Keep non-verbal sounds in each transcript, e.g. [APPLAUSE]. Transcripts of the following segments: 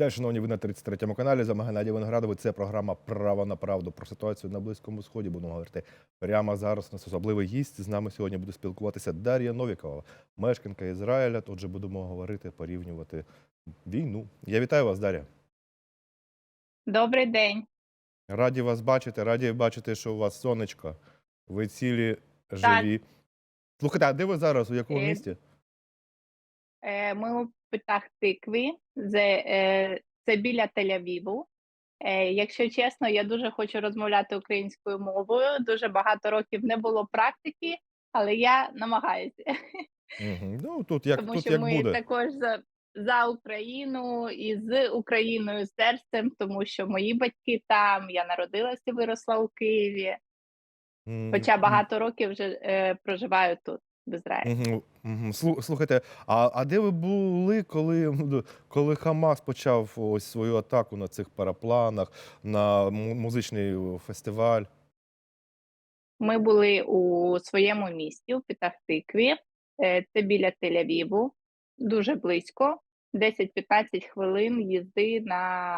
Вітаю, шановні, ви на 33-му каналі. З вами Геннадій Виноградовий. Це програма Право на правду про ситуацію на Близькому Сході. Будемо говорити прямо зараз. У нас особливий гість. З нами сьогодні буде спілкуватися Дар'я Новікова, мешканка Ізраїля. Отже, будемо говорити, порівнювати війну. Я вітаю вас, Дар'я. Добрий день. Раді вас бачити, раді бачити, що у вас сонечко. Ви цілі, живі. Слухайте, а де ви зараз? У якому Е, місті? Е, Ми Петах Тикві, це, е, це біля Тель-Авіву. Е, Якщо чесно, я дуже хочу розмовляти українською мовою. Дуже багато років не було практики, але я намагаюся, Угу. Ну [LAUGHS] тут як тому тут що як ми буде. також за, за Україну і з Україною серцем, тому що мої батьки там, я народилася і виросла у Києві, М, хоча багато років вже е, проживаю тут, в Ізраїлі. Мгм, мгм. Слу- Слухайте, а, а де ви були, коли, коли Хамас почав ось свою атаку на цих парапланах, на музичний фестиваль? Ми були у своєму місті, у Петахтикві. Е, Це біля Тель-Авіву, дуже близько. 10-15 хвилин їзди на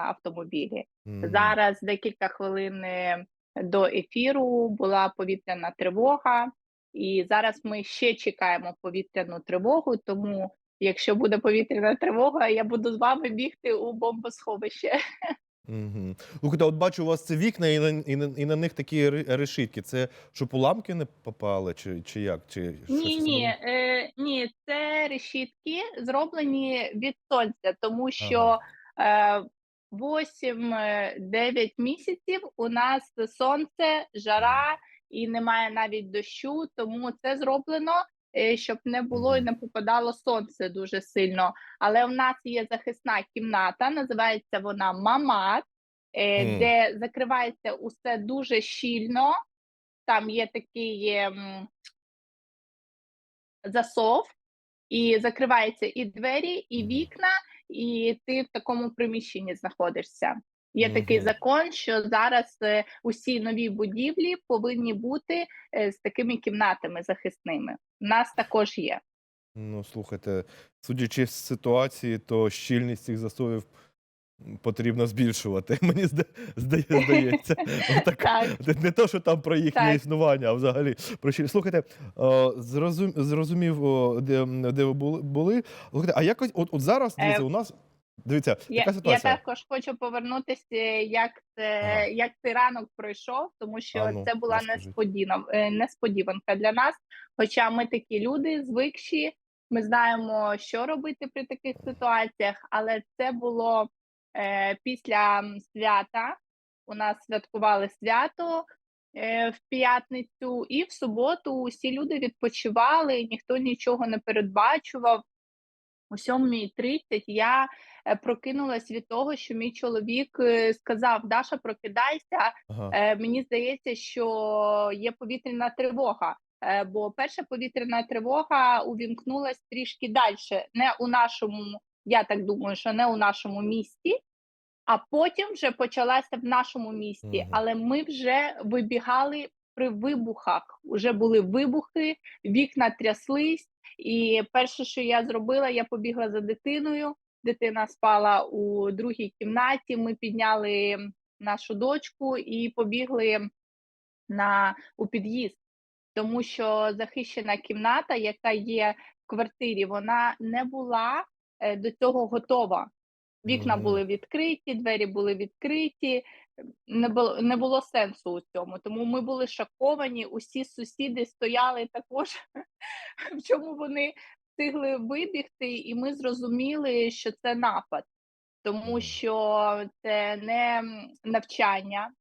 автомобілі. М, Зараз декілька хвилин е, до ефіру була повітряна тривога, і зараз ми ще чекаємо повітряну тривогу. Тому, якщо буде повітряна тривога, я буду з вами бігти у бомбосховище. [LAUGHS] мгм. Слухайте, от бачу, у вас це вікна, і на, і на, і на них такі решітки. Це щоб уламки не попали, чи, чи як? Чи Ні, ні, е, ні, це решітки зроблені від сонця, тому що е, 8-9 місяців у нас сонце, жара і немає навіть дощу, тому це зроблено, е, щоб не було і не попадало сонце дуже сильно. Але в нас є захисна кімната, називається вона мамат, е, де закривається усе дуже щільно. Там є такий. засов, і закриваються і двері, і вікна, і ти в такому приміщенні знаходишся. Є такий закон, що зараз е, усі нові будівлі повинні бути е, з такими кімнатами захисними. У нас також є. Ну, слухайте, судячи з ситуації, то щільність цих засовів потрібно збільшувати. [LAUGHS] Мені здається. [LAUGHS] Так. не, то, що там про їхнє Так. існування, а взагалі про щільність. Слухайте, зрозумів, де, ви були. Слухайте, а якось, от, от зараз, Е, дивіться, у нас, дивіться, Я, така я також хочу повернутися, як це Ага. як цей ранок пройшов, тому що А ну, це була несподіван, е, несподіванка для нас. Хоча ми такі люди звикші, ми знаємо, що робити при таких ситуаціях, але це було е, після свята. У нас святкували свято е, в п'ятницю, і в суботу усі люди відпочивали, ніхто нічого не передбачував. О 7.30 я е, прокинулась від того, що мій чоловік е, сказав: Даша, прокидайся. Ага. Е, Мені здається, що є повітряна тривога. Бо перша повітряна тривога увімкнулась трішки далі, не у нашому, я так думаю, що не у нашому місті, а потім вже почалася в нашому місті. Але ми вже вибігали при вибухах. Уже були вибухи, вікна тряслись. І перше, що я зробила, я побігла за дитиною. Дитина спала у другій кімнаті. Ми підняли нашу дочку і побігли на у під'їзд, тому що захищена кімната, яка є в квартирі, вона не була е, до цього готова. Вікна були відкриті, двері були відкриті. Не було не було сенсу у цьому. Тому ми були шоковані. Усі сусіди стояли також, [LAUGHS] в чому вони встигли вибігти, і ми зрозуміли, що це напад, тому що це не навчання.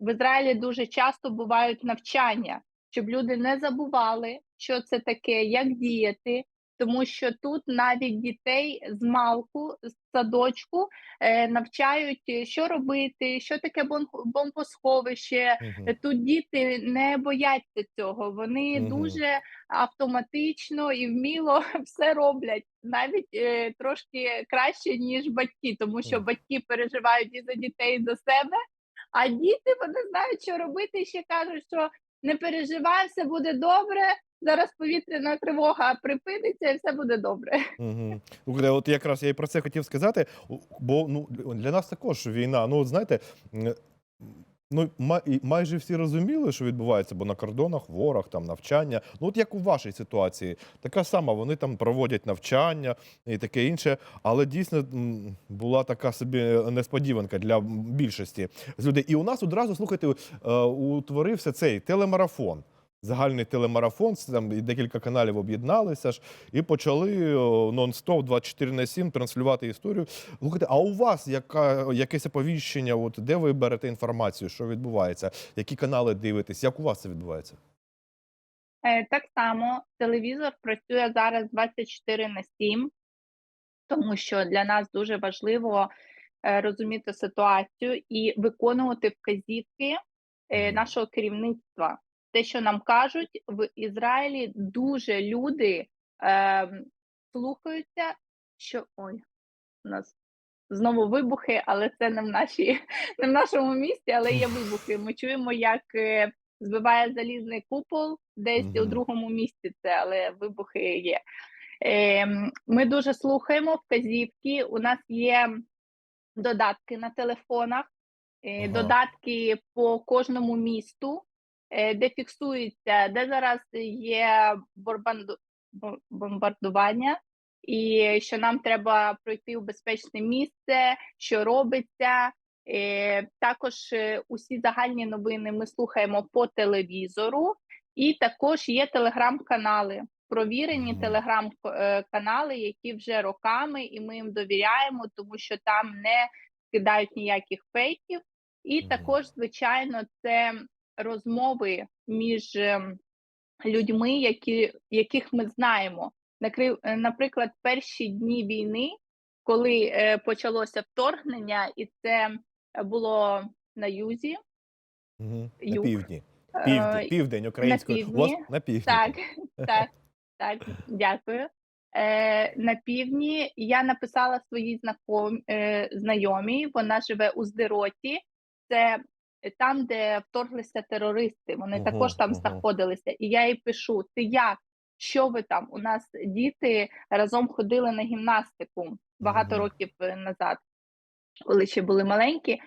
В Ізраїлі дуже часто бувають навчання, щоб люди не забували, що це таке, як діяти. Тому що тут навіть дітей з малку, з садочку е, навчають, е, що робити, що таке бомбосховище. Е, Тут діти не бояться цього. Вони Мгм. дуже автоматично і вміло [LAUGHS] все роблять, навіть е, трошки краще, ніж батьки, тому що Мгм. батьки переживають і за дітей, і за себе. А діти вони знають, що робити, і ще кажуть, що не переживай, все буде добре. Зараз повітряна тривога припиниться і все буде добре. Угу. От якраз я і про це хотів сказати, бо ну, для нас також війна. Ну, от знаєте, ну, май- майже всі розуміли, що відбувається, бо на кордонах ворог, там навчання. Ну, от як у вашій ситуації, така сама, вони там проводять навчання і таке інше. Але дійсно була така собі несподіванка для більшості з людей. І у нас одразу, слухайте, е, утворився цей телемарафон. Загальний телемарафон, там і декілька каналів об'єдналися ж і почали нон-стоп 24 на 7 транслювати історію. Слухайте, а у вас яка, якесь оповіщення? От де ви берете інформацію, що відбувається? Які канали дивитесь? Як у вас це відбувається? Е, Так само телевізор працює зараз 24 на 7, тому що для нас дуже важливо е, розуміти ситуацію і виконувати вказівки е, нашого керівництва. Те, що нам кажуть, в Ізраїлі дуже люди е, слухаються, що ой, у нас знову вибухи, але це не в нашій, [LAUGHS] не в нашому місті, але є вибухи. Ми чуємо, як е, збиває залізний купол десь у другому місці. Це але вибухи є. Ем, Ми дуже слухаємо вказівки. У нас є додатки на телефонах, е, Ага. додатки по кожному місту, е, де фіксується, де зараз є бомбардування, і що нам треба пройти у безпечне місце, що робиться. Е, Також е, усі загальні новини ми слухаємо по телевізору, і також є телеграм-канали. Провірені телеграм-канали, які вже роками, і ми їм довіряємо, тому що там не кидають ніяких фейків. І також, звичайно, це розмови між ем, людьми, які, яких ми знаємо. Е, Наприклад, перші дні війни, коли е, почалося вторгнення, і це було на юзі. Угу. На півдні. е, Південь, південь українською. Півдні. на півдні. Так, [LAUGHS] так, так, дякую. Е, на півдні я написала своїй знайомій, вона живе у Здероті. Це там, де вторглися терористи. Вони Ого, також там ого. знаходилися. І я їй пишу: ти як? Що ви там? У нас діти разом ходили на гімнастику багато Мгм. років е, назад, коли ще були маленькі.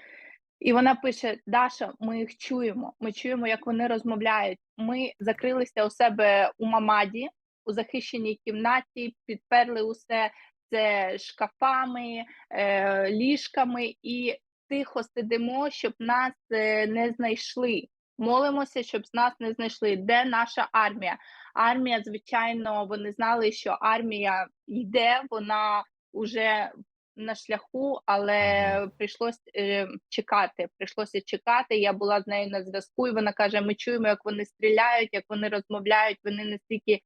І вона пише: Даша, ми їх чуємо. Ми чуємо, як вони розмовляють. Ми закрилися у себе у мамаді, у захищеній кімнаті, підперли усе це шкафами, е, ліжками і тихо сидимо, щоб нас е, не знайшли. Молимося, щоб з нас не знайшли. Де наша армія? Армія, звичайно, вони знали, що армія йде, вона вже на шляху, але Мгм. прийшлось е, чекати. Прийшлося чекати. Я була з нею на зв'язку, і вона каже: Ми чуємо, як вони стріляють, як вони розмовляють. Вони настільки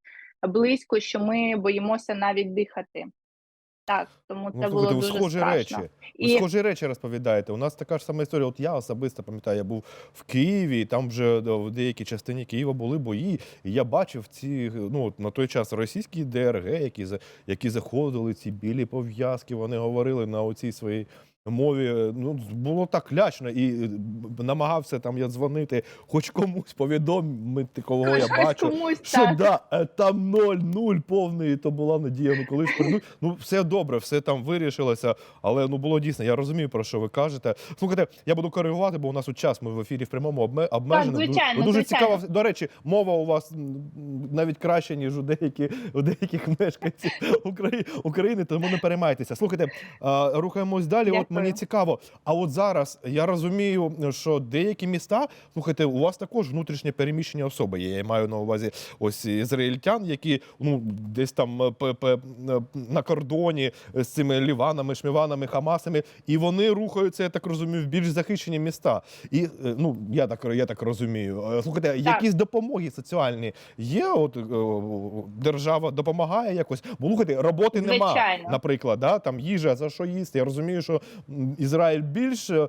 близько, що ми боїмося навіть дихати. Так, тому це Ну, було ви дуже схожі страшно. речі. Ви схожі речі розповідаєте. У нас така ж сама історія. От я особисто пам'ятаю, я був в Києві, і там вже в деякій частині Києва були бої. І я бачив ці ну на той час російські ДРГ, які за- які заходили, ці білі пов'язки. Вони говорили на оцій своїй. Мові ну було так лячно, і е, намагався там я дзвонити, хоч комусь повідомити, кого я бачу. комусь Що так. да, е, там ноль, нуль повний, то була надія. Ну колись прийдуть. Ну все добре, все там вирішилося. Але ну було дійсно. Я розумію про що ви кажете. Слухайте, я буду коригувати, бо у нас у час. Ми в ефірі в прямому обме- обмежені. Ду- звичайно, дуже звичайно. цікаво. До речі, мова у вас навіть краще ніж у деякі у деяких мешканців України, України. Тому не переймайтеся. Слухайте, рухаємось далі. От. Мені цікаво. А от зараз я розумію, що деякі міста, слухайте, у вас також внутрішнє переміщення особи. є. Я маю на увазі ось ізраїльтян, які ну десь там е, п- п- е, на кордоні з цими ліванами, шміванами, хамасами, і вони рухаються, я так розумію, в більш захищені міста. І е, ну я так я так розумію. Е, Слухайте, якісь допомоги соціальні є? От е, держава допомагає якось? Бо слухайте, роботи нема, наприклад, да? там їжа за що їсти. Я розумію, що Ізраїль більш е,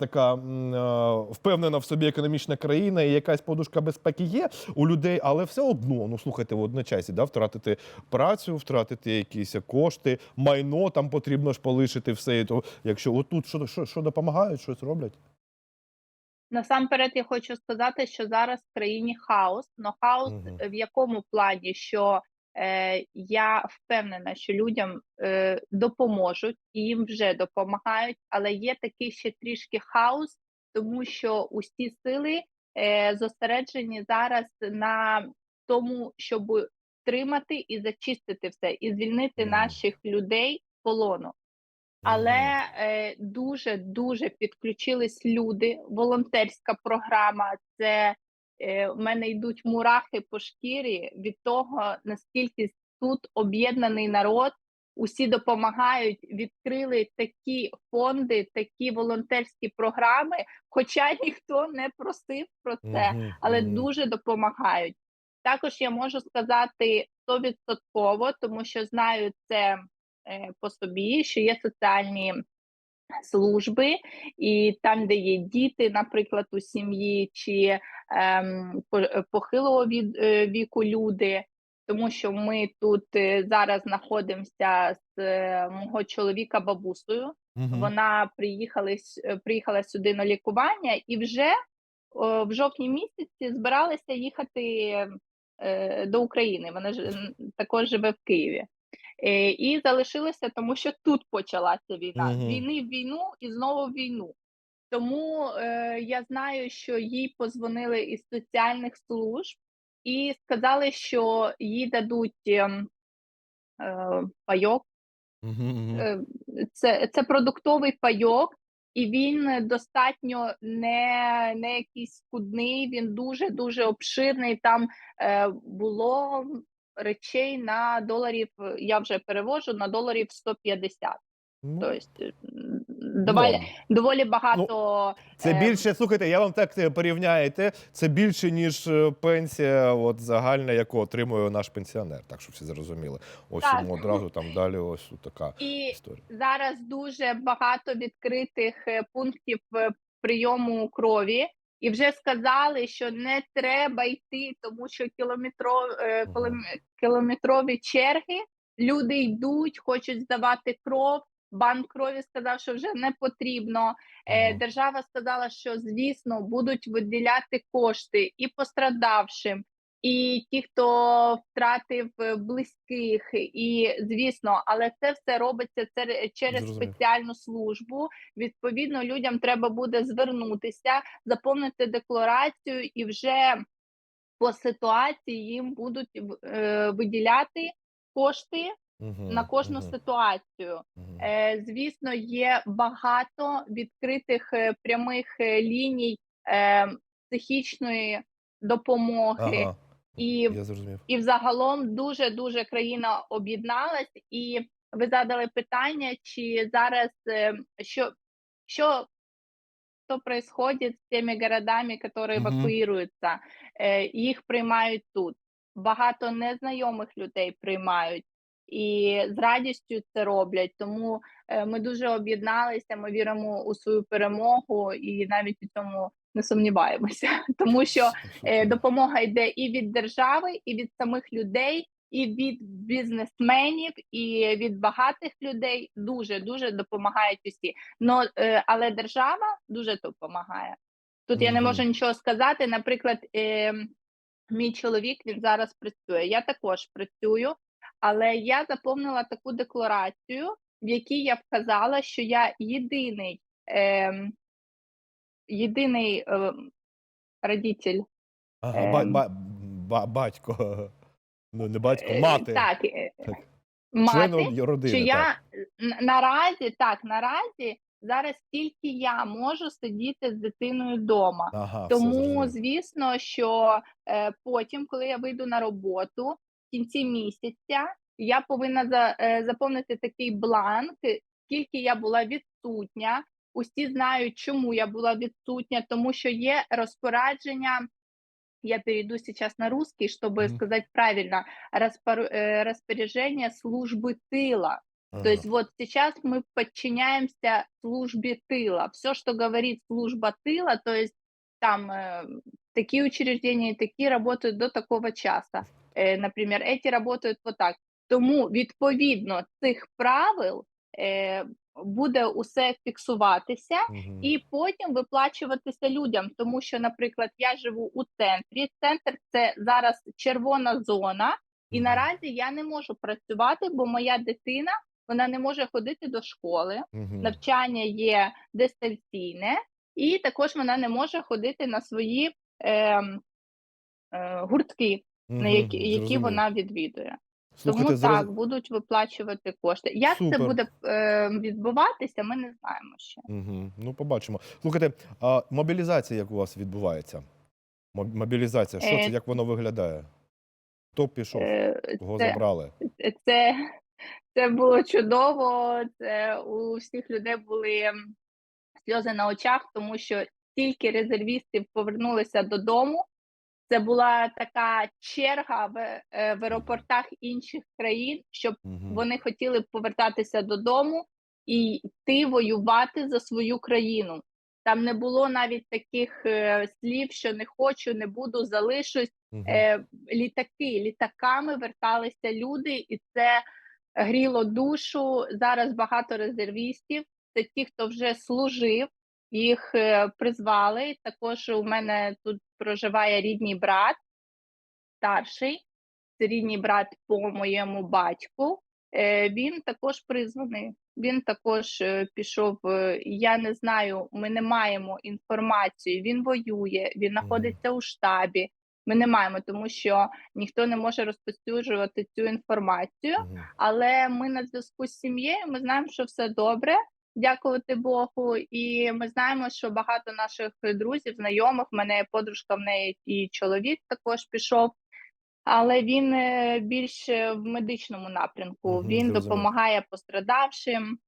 така е, впевнена в собі економічна країна, і якась подушка безпеки є у людей, але все одно, ну слухайте, в одночасі, да, втратити працю, втратити якісь кошти, майно там потрібно ж полишити все. І то, якщо отут що, що, що допомагають, щось роблять. Насамперед, я хочу сказати, що зараз в країні хаос. Но хаос Мгм. в якому плані, що е, я впевнена, що людям е, допоможуть і їм вже допомагають, але є такий ще трішки хаос, тому що усі сили е, зосереджені зараз на тому, щоб тримати і зачистити все, і звільнити наших людей з полону. Але е, дуже дуже підключились люди. Волонтерська програма. Це в мене йдуть мурахи по шкірі від того, наскільки тут об'єднаний народ. Усі допомагають, відкрили такі фонди, такі волонтерські програми. Хоча ніхто не просив про це, але дуже допомагають. Також я можу сказати стовідсотково, тому що знаю це е, по собі, що є соціальні служби, і там, де є діти, наприклад, у сім'ї, чи ем, е, похилого від, е, віку люди. Тому що ми тут е, зараз знаходимося з мого чоловіка бабусею. Мгм. Вона приїхала, приїхала сюди на лікування і вже о, в жовтні місяці збиралися їхати е, до України. Вона ж також живе в Києві. Е, і залишилися, тому що тут почалася війна. Мгм. війни в війну і знову в війну. Тому е, я знаю, що їй позвонили із соціальних служб і сказали, що їй дадуть ем, е, пайок. Е, це, це продуктовий пайок, і він достатньо не, не якийсь скудний, він дуже дуже обширний. Там е, було речей на доларів. Я вже перевожу на доларів 150. Ну, Тобто м, доволі, ну, доволі багато. Це Ем. більше, слухайте, я вам так е, порівняєте. Це більше, ніж е, пенсія, от загальна, яку отримує наш пенсіонер. Так що всі зрозуміли. Ось Так. йому одразу там далі ось така І історія. зараз дуже багато відкритих е, пунктів е, прийому крові, і вже сказали, що не треба йти, тому що кілометро, е, кілометрові черги. Люди йдуть, хочуть здавати кров. Банк крові сказав, що вже не потрібно. Е, Держава сказала, що звісно будуть виділяти кошти і пострадавшим, і ті, хто втратив е, близьких, і звісно, але це все робиться через спеціальну службу. Відповідно, людям треба буде звернутися, заповнити декларацію, і вже по ситуації їм будуть е, виділяти кошти на кожну Мгм. ситуацію. Мгм. Е, звісно, є багато відкритих е, прямих ліній е, психічної допомоги, Ага, і, я зрозумів. і взагалом дуже дуже країна об'єдналась. І ви задали питання, чи зараз е, що, що что происходит с теми городами, Мгм. евакуируются. Е, їх приймають тут. Багато незнайомих людей приймають і з радістю це роблять. Тому е, ми дуже об'єдналися. Ми віримо у свою перемогу і навіть у цьому не сумніваємося, [LAUGHS] тому що е, допомога йде і від держави, і від самих людей, і від бізнесменів, і від багатих людей. Дуже дуже допомагають усі. Но, е, але держава дуже допомагає. Тут я не можу нічого сказати. Наприклад, е, мій чоловік він зараз працює. Я також працюю, але я заповнила таку декларацію, в якій я вказала, що я єдиний, е, єдиний е, родитель Ага, ба- ем. ба- ба- батько. [LAUGHS] Ну, не батько, Е, мати. Так, е, Так. мати, Член родини. що так. я н- наразі так, наразі зараз тільки я можу сидіти з дитиною вдома. Ага, все Тому, звісно, що е, потім, коли я вийду на роботу в кінці місяця, я повинна за, е, заповнити такий бланк, е, скільки я була відсутня. Усі знають, чому я була відсутня, тому що є розпорядження. Я перейду сейчас на русский, чтобы Мгм. сказать правильно. Распор- э, распоряжение службы тыла. Ага. То есть вот сейчас мы подчиняемся службе тыла. Все, что говорит служба тыла, то есть там э, такие учреждения, такие работают до такого часа. Э, например, эти работают вот так. Тому відповідно цих правил е, буде усе фіксуватися і потім виплачуватися людям. Тому що, наприклад, я живу у центрі. Центр це зараз червона зона, і наразі я не можу працювати, бо моя дитина вона не може ходити до школи. Навчання є дистанційне, і також вона не може ходити на свої е, е, гуртки, на які, які вона відвідує. Слухайте, Тому зараз... так будуть виплачувати кошти. Як Супер. це буде е, відбуватися, ми не знаємо ще. Угу. Ну, побачимо. Слухайте, а мобілізація як у вас відбувається? Мо- Мобілізація, що це, Е, як воно виглядає? Хто пішов? Е, Кого це, забрали? це, це було чудово. Це у всіх людей були сльози на очах, тому що стільки резервістів повернулися додому. Це була така черга в, е, в аеропортах інших країн, щоб Мгм. вони хотіли повертатися додому і йти воювати за свою країну. Там не було навіть таких е, слів, що не хочу, не буду, залишусь. Е, літаки, літаками верталися люди, і це гріло душу. Зараз багато резервістів. Це ті, хто вже служив, їх е, призвали. Також у мене тут проживає рідний брат, старший, це рідний брат по моєму батьку. Е, Він також призваний. Він також е, пішов. Я не знаю, ми не маємо інформації. Він воює, він знаходиться у штабі. Ми не маємо, тому що ніхто не може розповсюджувати цю інформацію. Але ми на зв'язку з сім'єю. Ми знаємо, що все добре. Дякувати Богу. І ми знаємо, що багато наших друзів, знайомих, в мене є подружка, в неї і чоловік також пішов. Але він е, більше в медичному напрямку. Він допомагає пострадавшим,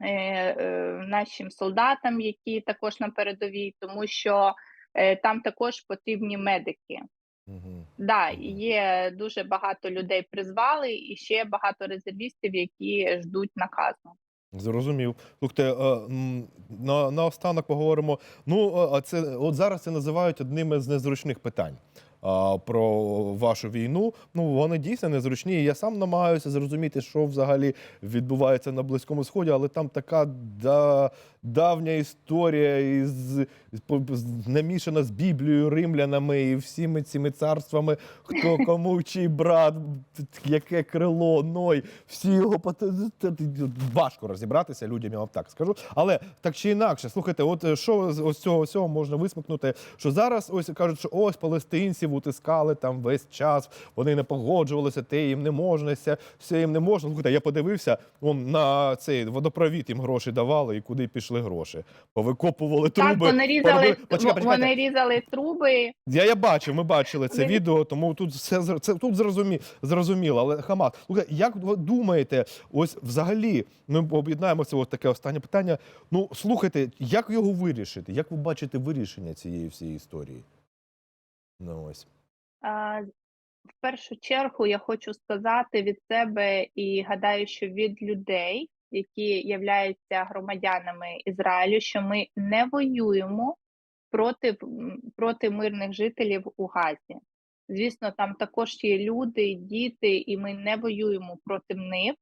е, е, нашим солдатам, які також на передовій, тому що е, там також потрібні медики. Мгм. Да, є дуже багато людей призвали, і ще багато резервістів, які ждуть наказу. Зрозумів. Слухайте, на, на, останок поговоримо. Ну, е, а це от зараз це називають одним із незручних питань. Про вашу війну. Ну вони дійсно незручні. І Я сам намагаюся зрозуміти, що взагалі відбувається на Близькому Сході, але там така да, давня історія із намішана з Біблією, римлянами і всіми цими царствами. Хто [LAUGHS] кому чий брат, яке крило, ной, всі його важко розібратися людям, я вам так скажу. Але так чи інакше, слухайте, от е, що з ось цього всього можна висмикнути? Що зараз ось кажуть, що ось палестинців утискали там весь час, вони не погоджувалися, те їм не можна, все їм не можна. Слухайте, я подивився, он на цей водопровід їм гроші давали і куди пішли гроші. Повикопували труби. так, вони різали, Почекай, вони різали труби. Я, я бачив, ми бачили це Вони- відео, тому тут все це тут зрозумі, зрозуміло. Але Хамас, слухай, як ви думаєте, ось взагалі, ми об'єднаємо це ось таке останнє питання. Ну слухайте, як його вирішити? Як ви бачите вирішення цієї всієї історії? Ну ось. В першу чергу я хочу сказати від себе і гадаю, що від людей, які являються громадянами Ізраїлю, що ми не воюємо проти, проти мирних жителів у Газі. Звісно, там також є люди, діти, і ми не воюємо проти них,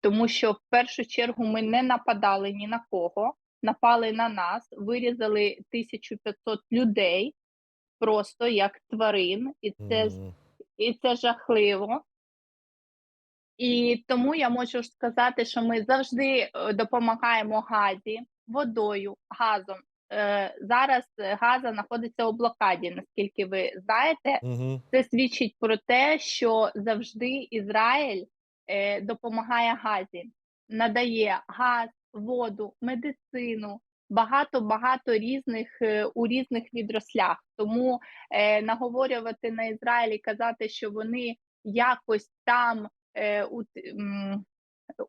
тому що в першу чергу ми не нападали ні на кого, напали на нас, вирізали 1500 людей просто як тварин, і це Мгм. і це жахливо. І тому я можу сказати, що ми завжди е, допомагаємо газі водою, газом. Е, Зараз Газа знаходиться у блокаді, наскільки ви знаєте. Мгм. Це свідчить про те, що завжди Ізраїль е, допомагає Газі, надає газ, воду, медицину, багато багато різних е, у різних відрослях. Тому е, наговорювати на Ізраїль і казати, що вони якось там е, у,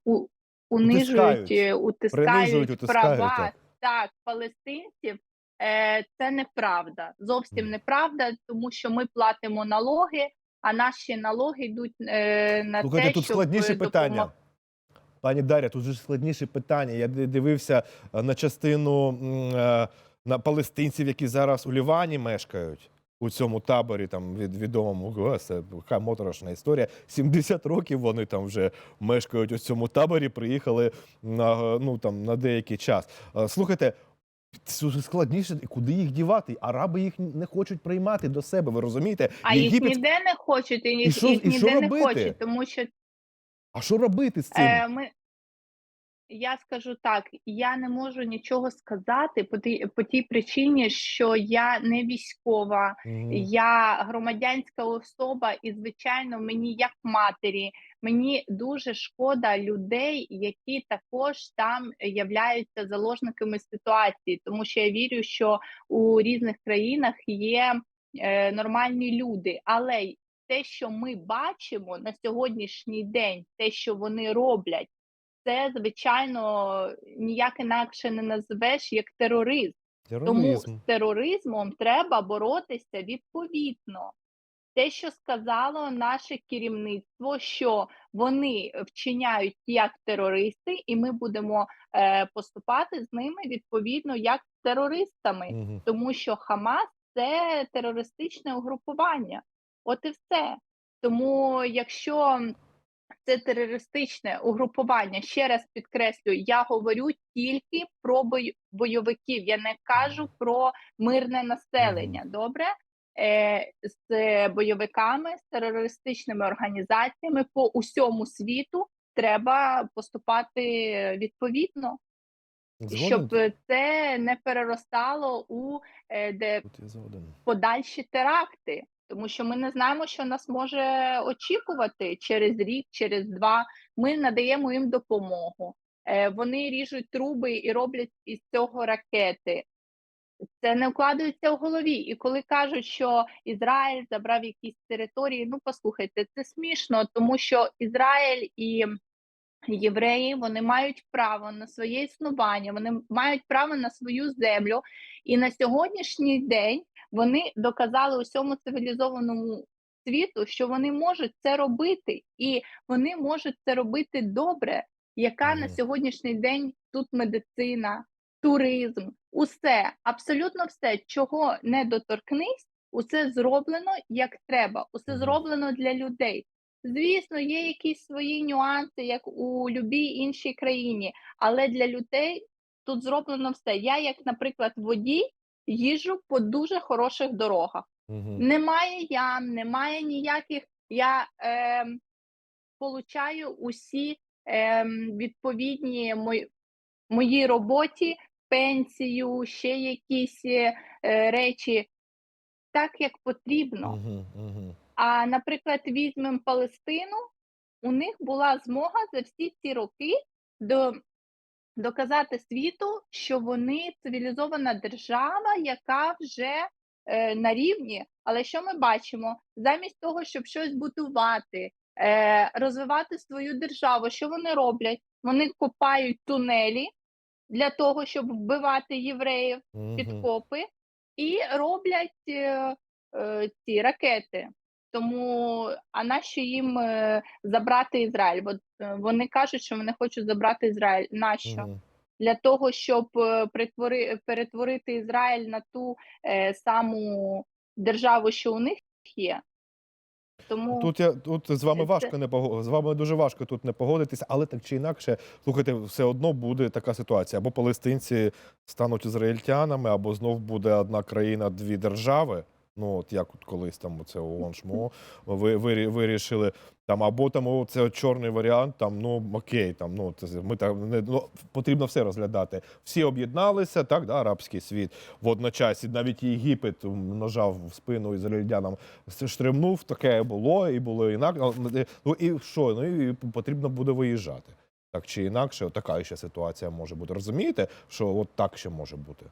у, унижують, Утискають. е, утискають, права так. так, палестинців. Е, це неправда, зовсім неправда, тому що ми платимо налоги, а наші налоги йдуть е, на Слухайте, те, тут щоб складніші допомог- питання. Пані Дар'я, тут же ж складніші питання. Я дивився е, на частину е, на палестинців, які зараз у Лівані мешкають. у цьому таборі, там від відомому це така моторошна історія. 70 років вони там вже мешкають у цьому таборі, приїхали на ну там на деякий час. Е, Слухайте. Це складніше, куди їх дівати? Араби їх не хочуть приймати до себе. Ви розумієте? А їх ніде не хочуть, і, їх, що- їх і ніде не хочуть, тому що А що робити з цим? Е, ми... Я скажу так, я не можу нічого сказати по тій, по тій причині, що я не військова, Мгм. я громадянська особа, і звичайно, мені як матері, мені дуже шкода людей, які також там являються заложниками ситуації, тому що я вірю, що у різних країнах є е, нормальні люди, але те, що ми бачимо на сьогоднішній день, те, що вони роблять, це звичайно ніяк інакше не називеш як тероризм. Тому з тероризмом треба боротися відповідно. Те, що сказало наше керівництво, що вони вчиняють як терористи, і ми будемо е, поступати з ними відповідно як з терористами, Мгм. тому що Хамас це терористичне угрупування. От і все. Тому, якщо це терористичне угрупування, ще раз підкреслюю, я говорю тільки про бой- бойовиків. Я не кажу про мирне населення. Добре? Е, з бойовиками, з терористичними організаціями по усьому світу треба поступати відповідно, Згоден? щоб це не переростало у е, де подальші теракти, тому що ми не знаємо, що нас може очікувати через рік, через два. Ми надаємо їм допомогу. Е, Вони ріжуть труби і роблять із цього ракети. Це не вкладається в голові. І коли кажуть, що Ізраїль забрав якісь території, ну послухайте, це смішно, тому що Ізраїль і євреї вони мають право на своє існування, вони мають право на свою землю. І на сьогоднішній день вони доказали усьому цивілізованому світу, що вони можуть це робити, і вони можуть це робити добре. Яка на сьогоднішній день тут медицина, туризм, усе, абсолютно все, чого не доторкнись, усе зроблено як треба, усе зроблено для людей. Звісно, є якісь свої нюанси, як у любій іншій країні, але для людей тут зроблено все. Я, як, наприклад, водій, їжджу по дуже хороших дорогах. Мгм. Немає ям, немає ніяких. Я е, получаю усі е, відповідні мої, моїй роботі, пенсію, ще якісь е, речі, так як потрібно. Мгм. Мгм. А, наприклад, візьмемо Палестину, у них була змога за всі ці роки до, доказати світу, що вони цивілізована держава, яка вже е, на рівні. Але що ми бачимо? Замість того, щоб щось будувати, е, розвивати свою державу, що вони роблять? Вони копають тунелі для того, щоб вбивати євреїв, підкопи, і роблять е, е, ці ракети. Тому, а нащо їм е, забрати Ізраїль? Бо е, вони кажуть, що вони хочуть забрати Ізраїль. Нащо? Мгм. Для того, щоб е, притвори, перетворити Ізраїль на ту е, саму державу, що у них є. Тому Тут я тут з вами важко не пого- з вами дуже важко тут не погодитися, але так чи інакше, слухайте, все одно буде така ситуація. Або палестинці стануть ізраїльтянами, або знов буде одна країна, дві держави. Ну от як от колись там це ООН ШМО ви, ви вирішили там, або там це чорний варіант. Там ну окей, там ну це ми там не ну, потрібно все розглядати. Всі об'єдналися, так да, арабський світ водночас, і навіть Єгипет нажав в спину ізраїльтянам штримнув, таке було, і було інакше. Ну і що? Ну і потрібно буде виїжджати. Так чи інакше, така ще ситуація може бути. Розумієте, що от так ще може бути?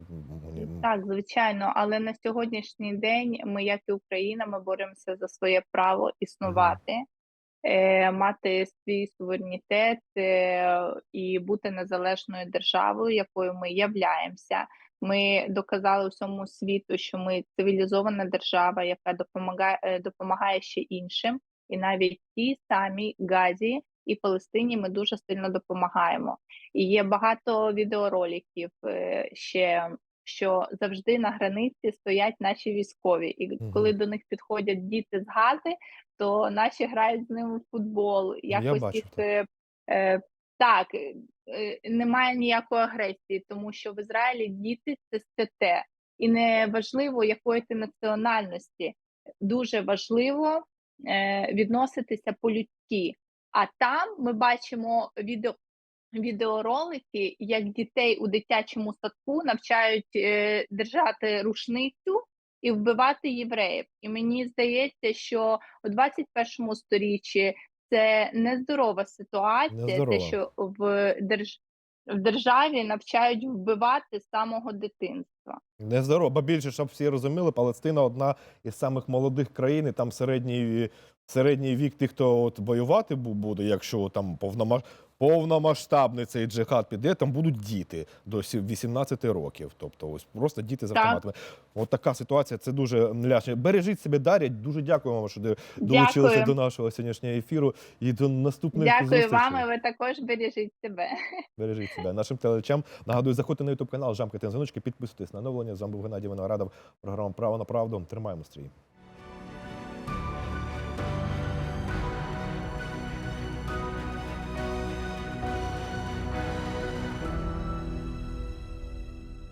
Мені- Так, звичайно, але на сьогоднішній день ми, як і Україна, ми боремося за своє право існувати, е, мати свій суверенітет е, і бути незалежною державою, якою ми являємося. Ми доказали всьому світу, що ми цивілізована держава, яка допомагає, е, допомагає ще іншим, і навіть тій самій Газі і Палестині ми дуже сильно допомагаємо. І є багато відеороликів е, ще що завжди на границі стоять наші військові, і коли до них підходять діти з Гази, то наші грають з ними в футбол. Якось бачив їх так. е, е, так е, е, немає ніякої агресії, тому що в Ізраїлі діти це святе, і не важливо, якої ти національності. Дуже важливо е, відноситися по-людськи. А там ми бачимо відео, відеоролики, як дітей у дитячому садку навчають е, держати рушницю і вбивати євреїв. І мені здається, що у 21 сторіччі це нездорова ситуація, Нездорова. те, що в держ... в державі навчають вбивати з самого дитинства. Нездорово, бо більше, щоб всі розуміли, Палестина одна із самих молодих країн, і там середній, середній вік тих, хто от воювати бу- буде, якщо там повномаш... повномасштабний цей джихад піде, там будуть діти до сі- 18 років. Тобто ось просто діти з Так. автоматами. От така ситуація, це дуже лячно. Бережіть себе, Дар'я. Дуже дякуємо вам, що долучилися Дякую. до нашого сьогоднішнього ефіру. І до наступних Дякую зустрічей. вам, і ви також бережіть себе. [LAUGHS] Бережіть себе. Нашим телеглядачам нагадую, заходьте на YouTube канал, жамкайте на дзвіночки, підписуйтесь на оновлення. З вами був Геннадій Виноградов. Програма Право на правду. Тримаємо стрій.